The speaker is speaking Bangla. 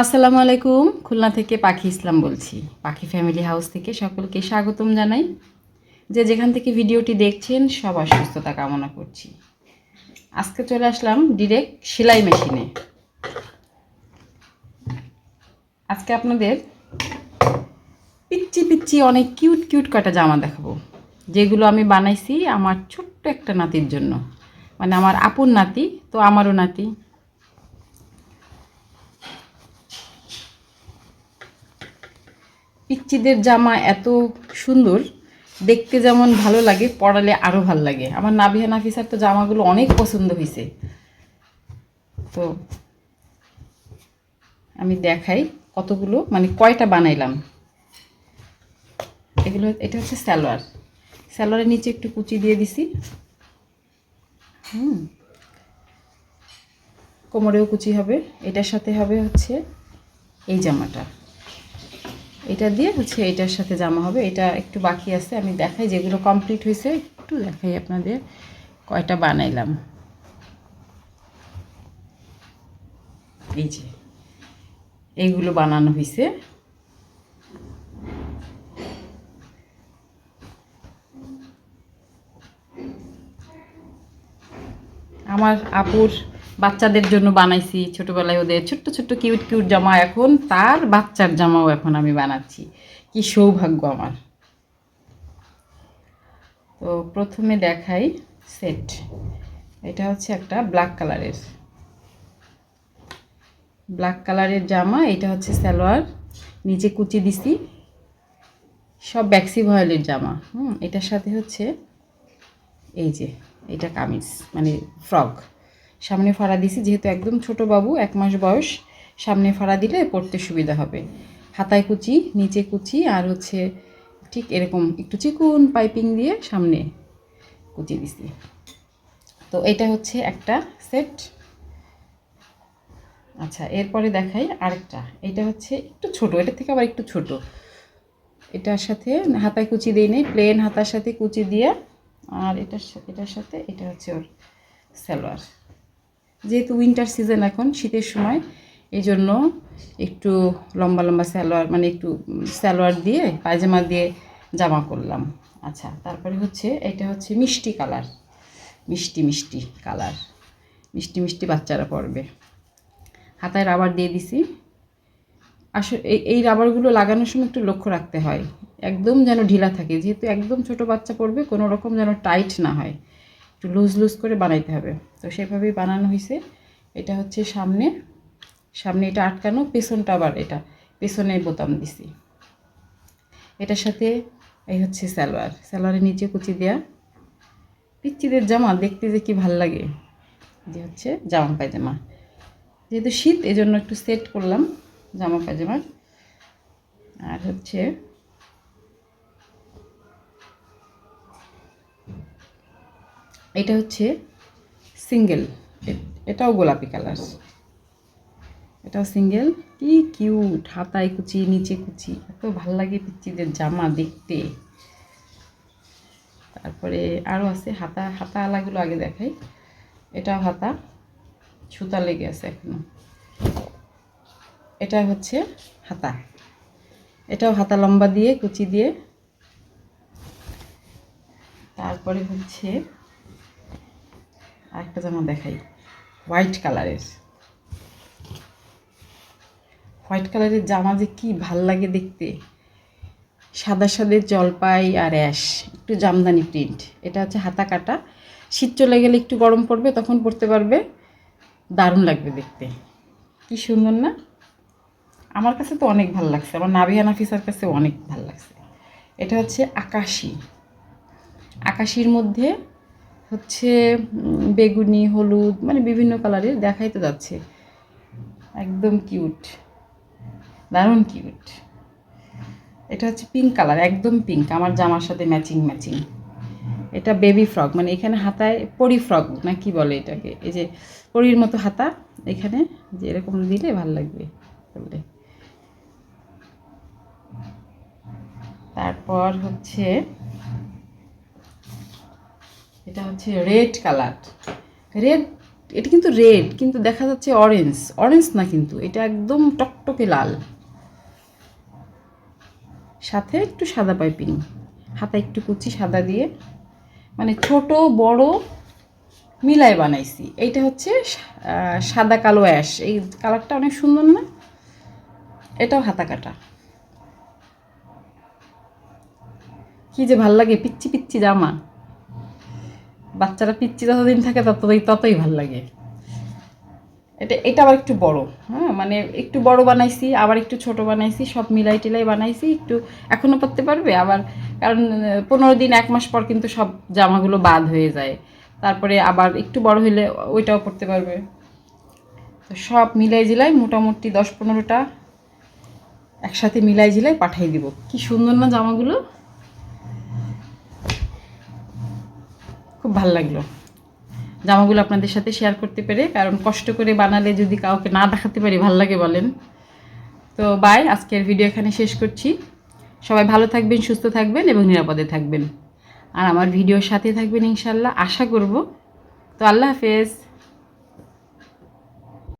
আসসালামু আলাইকুম। খুলনা থেকে পাখি ইসলাম বলছি। পাখি ফ্যামিলি হাউস থেকে সকলকে স্বাগতম জানাই। যে যেখান থেকে ভিডিওটি দেখছেন, সবার সুস্থতা কামনা করছি। আজকে চলে আসলাম ডিরেক্ট সেলাই মেশিনে আজকে আপনাদের পিচ্চি পিচ্চি অনেক কিউট কিউট কটা জামা দেখাবো। যেগুলো আমি বানাইছি আমার ছোট্ট একটা নাতির জন্য। মানে আমার আপন নাতি, তো আমারও নাতি। পিচ্চিদের জামা এত সুন্দর, দেখতে যেমন ভালো লাগে, পরালে আরও ভালো লাগে। আমার নাবিহা নাফিসার তো জামাগুলো অনেক পছন্দ হয়েছে তো আমি দেখাই কতগুলো মানে কয়টা বানাইলাম। এগুলো, এটা হচ্ছে স্যালোয়ার স্যালোয়ারের নিচে একটু কুচি দিয়ে দিছি। হুম। কোমরেও কুচি হবে। এটার সাথে হবে হচ্ছে এই জামাটা। এটা দিয়ে হচ্ছে এটার সাথে জামা হবে। এটা একটু বাকি আছে, আমি দেখাই যেগুলো কমপ্লিট হয়েছে, একটু দেখাই আপনাদের কয়টা বানাইলাম। এই যে, এইগুলো বানানো হয়েছে। আমার আপুর বাচ্চাদের জন্য বানাইছি ছোটোবেলায় ওদের ছোট্ট ছোট্ট কিউট কিউট জামা। এখন তার বাচ্চার জামাও এখন আমি বানাচ্ছি। কি সৌভাগ্য আমার। তো প্রথমে দেখাই সেট এটা হচ্ছে একটা ব্ল্যাক কালারের ব্ল্যাক কালারের জামা, এটা হচ্ছে সালোয়ার। নিচে কুচি দিছি। সব ব্যাক্সি ভয়েলের জামা। হুম, এটার সাথে হচ্ছে এই যে, এটা কামিজ মানে ফ্রক। সামনে ফাড়া দিছি, যেহেতু একদম ছোট বাবু, এক মাস বয়স, সামনে ফাড়া দিলে পড়তে সুবিধা হবে। হাতায় কুচি, নিচে কুচি, আর হচ্ছে ঠিক এরকম একটু চিকুন পাইপিং দিয়ে সামনে কুচি দিছি। তো এটা হচ্ছে একটা সেট। আচ্ছা এরপরে দেখাই আরেকটা। এটা হচ্ছে একটু ছোট, এটা থেকে আবার একটু ছোট। এটার সাথে হাতায় কুচি দিই নেই প্লেন হাতার সাথে কুচি দিয়ে, আর এটার এটার সাথে, এটা হচ্ছে ওর সালোয়ার। যেহেতু উইন্টার সিজন এখন শীতের সময় এই জন্য একটু লম্বা লম্বা সালোয়ার মানে একটু উম, সালোয়ার দিয়ে পায়জামা দিয়ে জামা করলাম। আচ্ছা তারপরে হচ্ছে এটা হচ্ছে মিষ্টি কালার। মিষ্টি মিষ্টি কালার। মিষ্টি মিষ্টি বাচ্চারা পরবে। হাতায় রাবার দিয়ে দিছি। আসলে এই এই রাবারগুলো লাগানোর সময় একটু লক্ষ্য রাখতে হয়। একদম যেন ঢিলা থাকে। যেহেতু একদম ছোট বাচ্চা পড়বে কোনো রকম যেন টাইট না হয়। একটু লুজ লুজ করে বানাইতে হবে। তো সেভাবেই বানানো হয়েছে এটা হচ্ছে সামনে। সামনে এটা আটকানো, পেছনটা আবার এটা পেছনে বোতাম দিছি। এটার সাথে এই হচ্ছে সালোয়ার। সালোয়ারের নিচে কুচি দেয়া পিচ্চিদের জামা দেখতে যে কি ভালো লাগে। যে হচ্ছে জামা পায়জামা। যেহেতু শীত এই জন্য একটু সেট করলাম জামা পায়জামার। আর হচ্ছে এটা হচ্ছে সিঙ্গেল। এটাও গোলাপি কালার। এটাও সিঙ্গেল। কি কিউট, হাতায় কুচি, নিচে কুচি। এত ভালো লাগে পিচ্চিদের জামা দেখতে। তারপরে আরও আছে হাতা হাতা আলাগুলো আগে দেখাই। এটাও হাতা, সুতা লেগে আছে এখনও। এটা হচ্ছে হাতা। এটাও হাতা লম্বা দিয়ে, কুচি দিয়ে। তারপরে হচ্ছে আরেকটা জামা দেখাই। হোয়াইট কালারের হোয়াইট কালারের জামা যে কি ভালো লাগে দেখতে। সাদা সাদে জলপাই আর অ্যাশ একটু জামদানি প্রিন্ট এটা হচ্ছে হাতা কাটা। শীত চলে গেলে একটু গরম পড়বে, তখন পড়তে পারবে। দারুণ লাগবে দেখতে। কি সুন্দর না? আমার কাছে তো অনেক ভালো লাগছে। আমার নাবিয়া নাফিসার কাছে অনেক ভালো লাগছে। এটা হচ্ছে আকাশি। আকাশির মধ্যে হচ্ছে বেগুনি, হলুদ মানে বিভিন্ন কালারের দেখাই তো যাচ্ছে। একদম কিউট দারুণ কিউট এটা হচ্ছে পিঙ্ক কালার একদম পিঙ্ক আমার জামার সাথে ম্যাচিং ম্যাচিং এটা বেবি ফ্রক মানে এখানে হাতায় পরি ফ্রক না কি বলে এটাকে? এই যে পরির মতো হাতা, এখানে যে এরকম দিলে ভালো লাগবে বললে। তারপর হচ্ছে এটা হচ্ছে রেড কালার রেড এটা কিন্তু রেড কিন্তু দেখা যাচ্ছে অরেঞ্জ অরেঞ্জ না কিন্তু, এটা একদম টকটকে লাল। সাথে একটু সাদা পাইপিং হাতে একটু কুচি সাদা দিয়ে মানে ছোট, বড় মিলায় বানাইছি। এইটা হচ্ছে সাদা কালো অ্যাশ এই কালারটা অনেক সুন্দর না? এটাও হাতা কাটা। কি যে ভালো লাগে পিচ্ছি পিচ্ছি জামা। বাচ্চারা পিচ্ছি যতদিন থাকে ততদিন ততই ভালো লাগে। এটা এটা আবার একটু বড় হ্যাঁ? মানে একটু বড় বানাইছি, আবার একটু ছোট বানাইছি, সব মিলাই টিলাই বানাইছি, একটু এখনও পরতে পারবে? আবার, কারণ পনেরো দিন, এক মাস পর কিন্তু সব জামাগুলো বাদ হয়ে যায়। তারপরে আবার একটু বড় হলে ওইটাও পরতে পারবে। তো সব মিলাই জিলাই, মোটামুটি দশ পনেরোটা একসাথে মিলাই জিলাই পাঠিয়ে দিব। কি সুন্দর না জামাগুলো? খুব ভালো লাগল। জামাগুলো আপনাদের সাথে শেয়ার করতে পেরে, কারণ কষ্ট করে বানালে যদি কাউকে না দেখাতে পারি, ভালো লাগে বলেন। তো বাই আজকের ভিডিও এখানে শেষ করছি। সবাই ভালো থাকবেন, সুস্থ থাকবেন এবং নিরাপদে থাকবেন। আর আমার ভিডিওর সাথে থাকবেন ইনশাল্লাহ আশা করব। তো আল্লাহ হাফেজ।